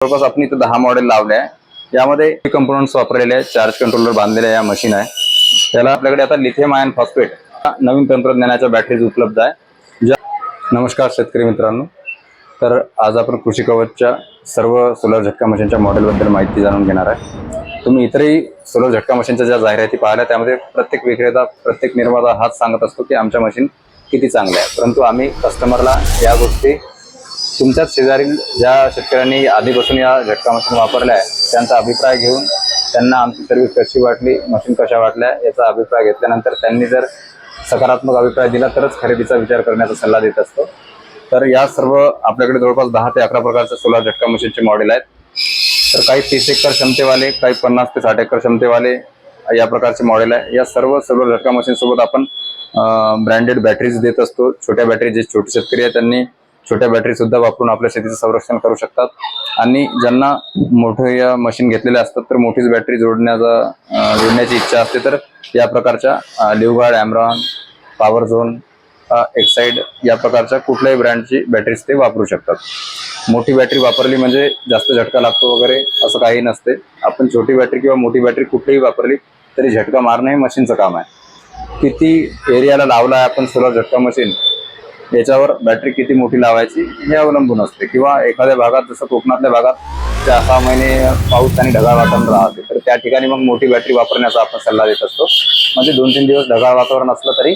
जवळपास आपण इथं दहा मॉडेल लावले आहे. यामध्ये कंपोनंट्स वापरलेले आहे चार्ज कंट्रोलर बांधलेले या मशीन आहे. त्याला आपल्याकडे आता लिथियम आयन फॉस्फेट नवीन तंत्रज्ञानाच्या बॅटरीज उपलब्ध आहे. ज्या नमस्कार शेतकरी मित्रांनो. तर आज आपण कृषी कवचच्या सर्व सोलर झटका मशीनच्या मॉडेलबद्दल माहिती जाणून घेणार आहे. तुम्ही इतरही सोलर झटका मशीनच्या ज्या जाहिराती पाहिल्या त्यामध्ये प्रत्येक विक्रेता प्रत्येक निर्माता हाच सांगत असतो की आमच्या मशीन किती चांगल्या आहे परंतु आम्ही कस्टमरला या गोष्टी तुमच्याच शेजारील ज्या शेतकऱ्यांनी आधीपासून या झटका मशीन वापरल्या आहे त्यांचा अभिप्राय घेऊन त्यांना आमची सर्व्हिस कशी वाटली मशीन कशा वाटल्या याचा अभिप्राय घेतल्यानंतर त्यांनी जर सकारात्मक अभिप्राय दिला तरच खरेदीचा विचार करण्याचा सल्ला देत असतो. तर या सर्व आपल्याकडे जवळपास दहा ते अकरा प्रकारचे सोलार झटका मशीनचे मॉडेल आहेत. तर काही तीस एकर क्षमतेवाले काही पन्नास ते साठ एकर क्षमतेवाले या प्रकारचे मॉडेल आहे. या सर्व सोलर झटका मशीनसोबत आपण ब्रँडेड बॅटरीज देत असतो. छोट्या बॅटरी जे छोटे शेतकरी आहेत त्यांनी छोट्या बॅटरी सुद्धा वापरून आपल्या शेतीचं संरक्षण करू शकतात. आणि ज्यांना मोठं या मशीन घेतलेले असतात तर मोठीच बॅटरी जोडण्याचा जोडण्याची इच्छा असते तर या प्रकारच्या Livguard Amaron power zone Exide या प्रकारच्या कुठल्याही ब्रँडची बॅटरीज ते वापरू शकतात. मोठी बॅटरी वापरली म्हणजे जास्त झटका लागतो वगैरे असं काही नसते. आपण छोटी बॅटरी किंवा मोठी बॅटरी कुठलीही वापरली तरी झटका मारणं हे मशीनचं काम आहे. किती एरियाला लावला आहे आपण सोलर झटका मशीन याच्यावर बॅटरी किती मोठी लावायची हे अवलंबून असते. किंवा एखाद्या भागात जसं कोकणातल्या भागात चार सहा महिने पाऊस आणि ढगाळ वातावरण राहते तर त्या ठिकाणी मग मोठी बॅटरी वापरण्याचा आपण सल्ला देत असतो. म्हणजे दोन तीन दिवस ढगाळ वातावरण असलं तरी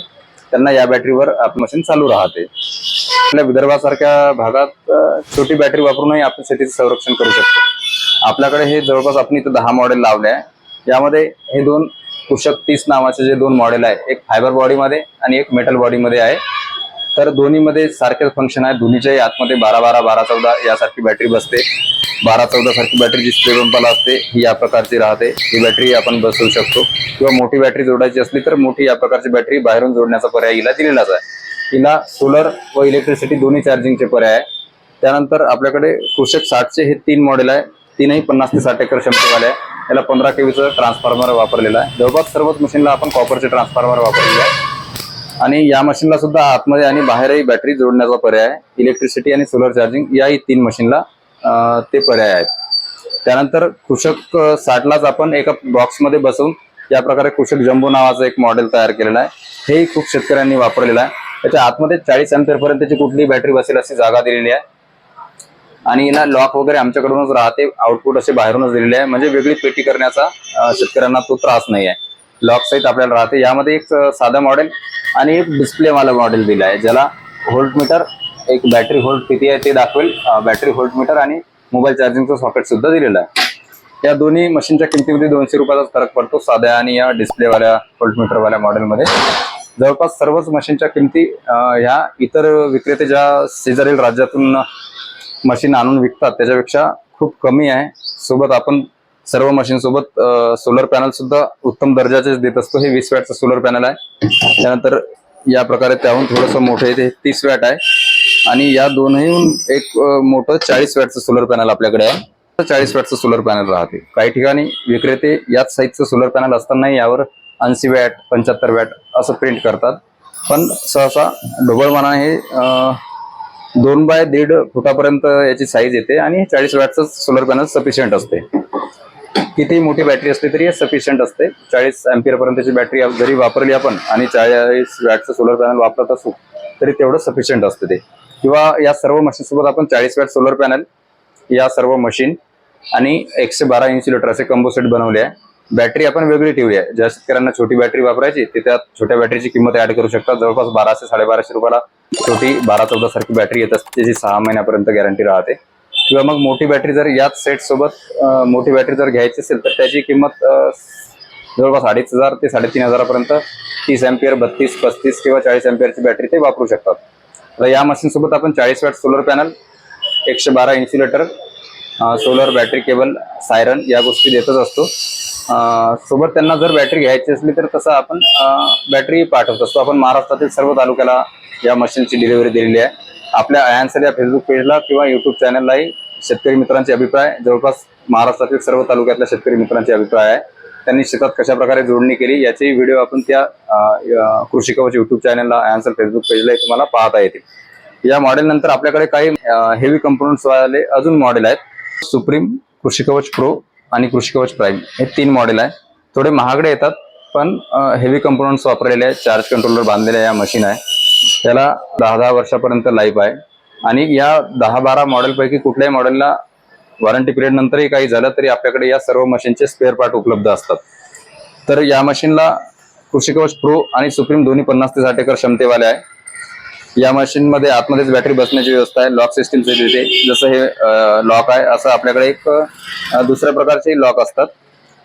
त्यांना या बॅटरीवर आपलं मशीन चालू राहते. आपल्या विदर्भासारख्या भागात छोटी बॅटरी वापरूनही आपण शेतीचं संरक्षण करू शकतो. आपल्याकडे हे जवळपास आपण इथं दहा मॉडेल लावले आहे. यामध्ये हे दोन कुशक तीस नावाचे जे दोन मॉडेल आहे एक फायबर बॉडीमध्ये आणि एक मेटल बॉडीमध्ये आहे. तर दोन्हीमध्ये सारखेच फंक्शन आहे. दोन्हीच्याही आतमध्ये बारा बारा बारा चौदा यासारखी बॅटरी बसते. बारा चौदा सारखी बॅटरी जी स्प्रे पंपाला असते. ही या प्रकारची राहते. ही बॅटरी आपण बसवू शकतो. किंवा मोठी बॅटरी जोडायची असली तर मोठी या प्रकारची बॅटरी बाहेरून जोडण्याचा पर्याय हिला दिलेलाच आहे. हिला सोलर व इलेक्ट्रिसिटी दोन्ही चार्जिंगचे पर्याय आहे. त्यानंतर आपल्याकडे कृषक साठचे हे तीन मॉडेल आहे. तीनही पन्नास ते साठ एकर क्षमतेवाले आहे. याला पंधरा केवीचं ट्रान्सफॉर्मर वापरलेलं आहे. जवळपास सर्वच मशीनला आपण कॉपरचे ट्रान्सफॉर्मर वापरलेले आहे. आणि या मशीनला सुद्धा आतमध्ये आणि बाहेरही बॅटरी जोडण्याचा पर्याय आहे. इलेक्ट्रिसिटी आणि सोलर चार्जिंग याही तीन मशीनला ते पर्याय आहेत. त्यानंतर कृषक साठलाच आपण एका बॉक्समध्ये बसवून या प्रकारे कृषक जम्बो नावाचं एक मॉडेल तयार केलेलं आहे. हेही खूप शेतकऱ्यांनी वापरलेलं आहे. त्याच्या आतमध्ये चाळीस अँपेअर त्याची कुठलीही बॅटरी बसेल अशी जागा दिलेली आहे. आणि याला लॉक वगैरे आमच्याकडूनच राहते आउटपुट असे बाहेरूनच दिलेले आहे. म्हणजे वेगळी पेटी करण्याचा शेतकऱ्यांना तो त्रास नाही आहे. लॉक सहित आपल्याला राहते. यामध्ये एक साधा मॉडेल आणि एक डिस्प्लेवाला मॉडेल दिला आहे ज्याला होल्ट मीटर एक बॅटरी होल्ट किती आहे ते दाखवेल. बॅटरी होल्ट मीटर आणि मोबाईल चार्जिंगचं सॉकेट सुद्धा दिलेलं आहे. या दोन्ही मशीनच्या किमतीमध्ये दोनशे रुपयाचा फरक पडतो साध्या आणि या डिस्प्लेवाल्या होल्ट मीटरवाल्या मॉडेलमध्ये जवळपास सर्वच मशीनच्या किमती ह्या इतर विक्रेते ज्या शेजारील राज्यातून मशीन आणून विकतात त्याच्यापेक्षा खूप कमी आहे. सोबत आपण सर्व मशीन सोबत सोलर पॅनल सुद्धा उत्तम दर्जाचे देत असतो. हे वीस वॅटचं सोलर पॅनल आहे. त्यानंतर या प्रकारे त्याहून थोडंसं मोठं आहे. ते तीस वॅट आहे. आणि या दोनहीहून एक मोठं चाळीस वॅटचं सोलर पॅनल आपल्याकडे आहे. चाळीस वॅटचं सोलर पॅनल राहते. काही ठिकाणी विक्रेते याच साईजचं सोलर पॅनल असतानाही यावर ऐंशी वॅट पंच्याहत्तर वॅट असं प्रिंट करतात. पण सहसा ढोबळमाना हे दोन बाय दीड फुटापर्यंत याची साईज येते आणि चाळीस वॅटचं सोलर पॅनल सफिशियंट असते. किती मोठी बॅटरी असली तरी हे सफिशियंट असते. चाळीस अँपियर पर्यंतची बॅटरी जरी वापरली आपण आणि चाळीस वॅटचं सोलर पॅनल वापरत असू तरी तेवढं सफिशियंट असते ते. किंवा या सर्व मशीन सोबत आपण चाळीस वॅट सोलर पॅनल या सर्व मशीन आणि एकशे बारा इन्सुलेटर असे कंबो सेट बनवले आहे. बॅटरी आपण वेगळी ठेवली आहे. ज्या शेतकऱ्यांना छोटी बॅटरी वापरायची ते त्यात छोट्या बॅटरीची किंमत ऍड करू शकतात. जवळपास बाराशे साडेबाराशे रुपयाला छोटी बारा चौदा सारखी बॅटरी येत असते त्याची सहा महिन्यापर्यंत गॅरंटी राहते. किंवा मग मोठी बॅटरी जर याच सेट सोबत मोठी बॅटरी जर घ्यायची असेल तर त्याची किंमत जवळपास अडीच हजार ते साडेतीन हजारापर्यंत तीस एम्पियर बत्तीस पस्तीस किंवा चाळीस एम्पियरची बॅटरी ते वापरू शकतात. तर या मशीनसोबत आपण चाळीस वॅट सोलर पॅनल एकशे बारा insulator solar battery cable siren या गोष्टी देतच असतो. सोबत त्यांना जर बॅटरी घ्यायची असली तर तसं आपण बॅटरी पाठवत असतो. आपण महाराष्ट्रातील सर्व तालुक्याला या मशीनची डिलिव्हरी दिलेली आहे. आपल्या आयन्सर या फेसबुक पेजला किंवा युट्यूब चॅनललाही शेतकरी मित्रांचे अभिप्राय. जवळपास महाराष्ट्रातील सर्व तालुक्यातल्या शेतकरी मित्रांचे अभिप्राय आहे. त्यांनी शेतात कशा प्रकारे जोडणी केली याचे व्हिडिओ आपण त्या कृषी कवच युट्यूब चॅनलला आन्सर फेसबुक पेजला तुम्हाला पाहता येतील. या मॉडेल नंतर आपल्याकडे काही हेवी कंपोनंट्स वाले अजून मॉडेल आहेत. सुप्रीम कृषी कवच प्रो आणि कृषी कवच प्राईम हे तीन मॉडेल आहे. थोडे महागडे येतात पण हेवी कंपोनंट्स वापरलेले आहे चार्ज कंट्रोलर बांधलेले या मशीन आहे. त्याला दहा दहा वर्षापर्यंत लाईफ आहे. आणि या दहा बारा मॉडेलपैकी कुठल्याही मॉडेलला वॉरंटी पिरियड नंतरही काही झालं तरी आपल्याकडे या सर्व मशीनचे स्पेअर पार्ट उपलब्ध असतात. तर या मशीनला कृषी कवच प्रो आणि सुप्रीम दोन्ही पन्नास ते साठ एकर क्षमतेवाले आहे. या मशीनमध्ये आतमध्येच बॅटरी बसण्याची व्यवस्था आहे लॉक सिस्टीमचे तिथे जसं हे लॉक आहे असं आपल्याकडे एक दुसऱ्या प्रकारचे लॉक असतात.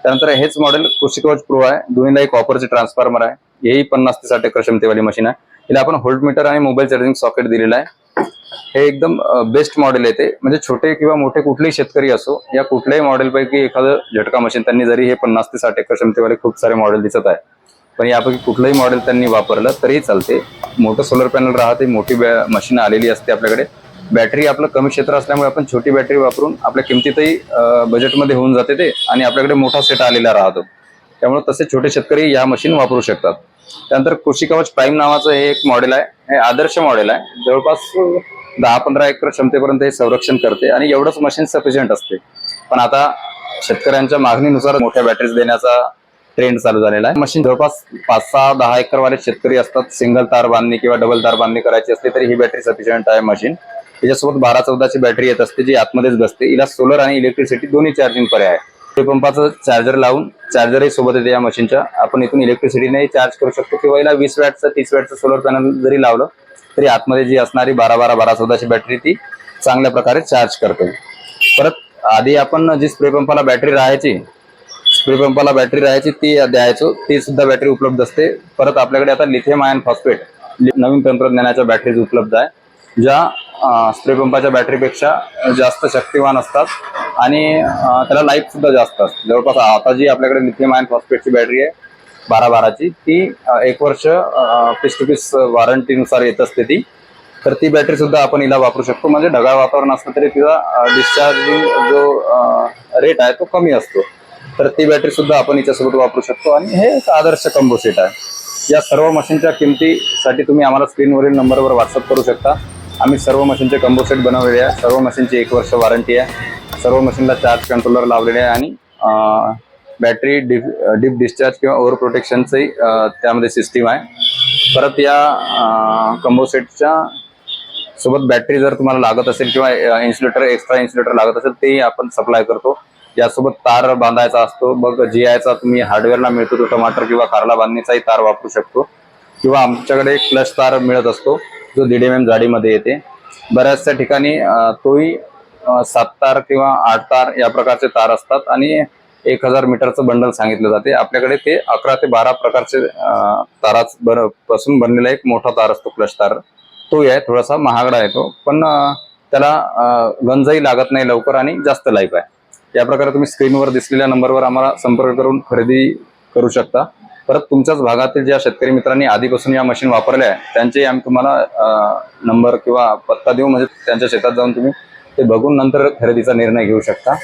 त्यानंतर हेच मॉडेल कृषी कवच प्रो आहे. दोन्हीला एक कॉपरचे ट्रान्सफॉर्मर आहे. हेही पन्नास ते साठ एकर क्षमतेवाली मशीन आहे. हिला आपण होल्ड मीटर आणि मोबाईल चार्जिंग सॉकेट दिलेलं आहे. हे एकदम बेस्ट मॉडेल आहे ते. म्हणजे छोटे किंवा मोठे कुठलेही शेतकरी असो या कुठल्याही मॉडेलपैकी एखादं झटका मशीन त्यांनी जरी हे पन्नास ते साठ एकर क्षमतेवाले खूप सारे मॉडेल दिसत आहे. पण यापैकी कुठलंही मॉडेल त्यांनी वापरलं तरी चालते. मोठं सोलर पॅनल राहते मोठी मशीन आलेली असते आपल्याकडे. बॅटरी आपलं कमी क्षेत्र असल्यामुळे आपण छोटी बॅटरी वापरून आपल्या किमतीतही बजेटमध्ये होऊन जाते ते आणि आपल्याकडे मोठा सेट आलेला राहतो. त्यामुळे तसे छोटे शेतकरी या मशीन वापरू शकतात. त्यानंतर कृषी कवच प्राईम नावाचं हे एक मॉडेल आहे. हे आदर्श मॉडेल आहे. जवळपास दहा पंधरा एकर क्षमतेपर्यंत हे संरक्षण करते आणि एवढंच मशीन सफिशियंट असते. पण आता शेतकऱ्यांच्या मागणीनुसार मोठ्या बॅटरीज देण्याचा ट्रेंड चालू झालेला आहे. मशीन जवळपास पाच सहा दहा एकर वाले शेतकरी असतात. सिंगल तार बांधणी किंवा डबल तार बांधणी करायची असते तरी ही बॅटरी सफिशियंट आहे मशीन त्याच्यासोबत बारा चौदाची बॅटरी येत असते जी आतमध्येच बसते. हिला सोलर आणि इलेक्ट्रिसिटी दोन्ही चार्जिंग पर्याय आहे. पंपाचं चार्जर लावून चार्जरही सोबत येते या मशीनच्या आपण इथून इलेक्ट्रिसिटीने चार्ज करू शकतो. किंवा याला वीस वॅटचं तीस वॅटचं सोलर पॅनल जरी लावलं तरी आतमध्ये जी असणारी बारा बारा बारा चौदाची बॅटरी ती चांगल्या प्रकारे चार्ज करते. परत आधी आपण जी स्प्रे पंपाला बॅटरी राहायची स्प्रे पंपाला बॅटरी राहायची ती द्यायचो ती सुद्धा बॅटरी उपलब्ध असते. परत आपल्याकडे आता लिथियम आयन फॉस्फेट नवीन तंत्रज्ञानाच्या बॅटरीज उपलब्ध आहे ज्या स्प्रे पंपाच्या बॅटरीपेक्षा जास्त शक्तिवान असतात. आणि त्याला लाईफ सुद्धा जास्त असते. जवळपास आता जी आपल्याकडे लिथियम आयन फॉस्फेटची बॅटरी आहे बारा बाराची. ती एक वर्ष पीस टू पीस वॉरंटीनुसार येत असते ती. तर ती बॅटरी सुद्धा आपण हिला वापरू शकतो. म्हणजे ढगाळ वातावरण असलं तरी तिचा डिस्चार्जिंग जो रेट आहे तो कमी असतो. तर ती बॅटरी सुद्धा आपण हिच्यासोबत वापरू शकतो. आणि हे एक आदर्श कंबो सेट आहे. या सर्व मशीनच्या किमतीसाठी तुम्ही आम्हाला स्क्रीनवरील नंबरवर व्हॉट्सअप करू शकता. आम्ही सर्व मशीनचे कंबो सेट बनवलेले आहे. सर्व मशीनची एक वर्ष वॉरंटी आहे. सर्व मशीनला चार्ज कंट्रोलर लावलेले आहे आणि बॅटरी डिप डीप डिस्चार्ज किंवा ओव्हर प्रोटेक्शनचंही त्यामध्ये सिस्टीम आहे. परत या कंबो सेटच्या सोबत बॅटरी जर तुम्हाला लागत असेल किंवा इन्सुलेटर एक्स्ट्रा इन्सुलेटर लागत असेल तेही आपण सप्लाय करतो. यासोबत तार बांधायचा असतो. मग जी आयचा तुम्ही हार्डवेअरला मिळतो तो टमाटर किंवा कारला बांधणीचाही तार वापरू शकतो. किंवा आमच्याकडे क्लच तार मिळत असतो. जो दीड एम एम जाडीमध्ये येते. बऱ्याचशा ठिकाणी तोही सात तार किंवा आठ तार या प्रकारचे तार असतात आणि एक हजार मीटरचं बंडल सांगितलं जाते. आपल्याकडे ते अकरा ते बारा प्रकारचे ताराच बरपासून बनलेला एक मोठा तार असतो क्लश तार. तोही आहे थोडासा महागडा येतो पण त्याला गंजही लागत नाही लवकर आणि जास्त लाईफ आहे. या प्रकारे तुम्ही स्क्रीनवर दिसलेल्या नंबरवर आम्हाला संपर्क करून खरेदी करू शकता. परत तुमच्याच भागातील ज्या शेतकरी मित्रांनी आधीपासून या मशीन वापरल्या आहे त्यांचे आम्ही तुम्हाला नंबर किंवा पत्ता देऊ. म्हणजे त्यांच्या शेतात जाऊन तुम्ही ते बघून नंतर खरेदीचा निर्णय घेऊ शकता.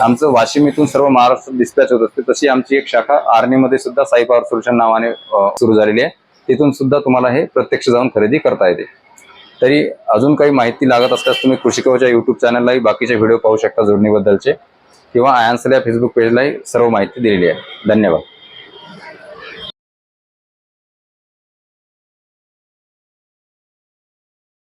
आमचं वाशिम इथून सर्व महाराष्ट्रात डिस्पॅच होत असते. तशी आमची एक शाखा आर्मीमध्ये सुद्धा साई पॉवर सोल्युशन नावाने सुरू झालेली आहे. तिथून सुद्धा तुम्हाला हे प्रत्यक्ष जाऊन खरेदी करता येते. तरी अजून काही माहिती लागत असल्यास तुम्ही कृषी कवच्या युट्यूब चॅनललाही बाकीचे व्हिडिओ पाहू शकता जोडणीबद्दलचे. किंवा आयन्सला फेसबुक पेजलाही सर्व माहिती दिलेली आहे. धन्यवाद.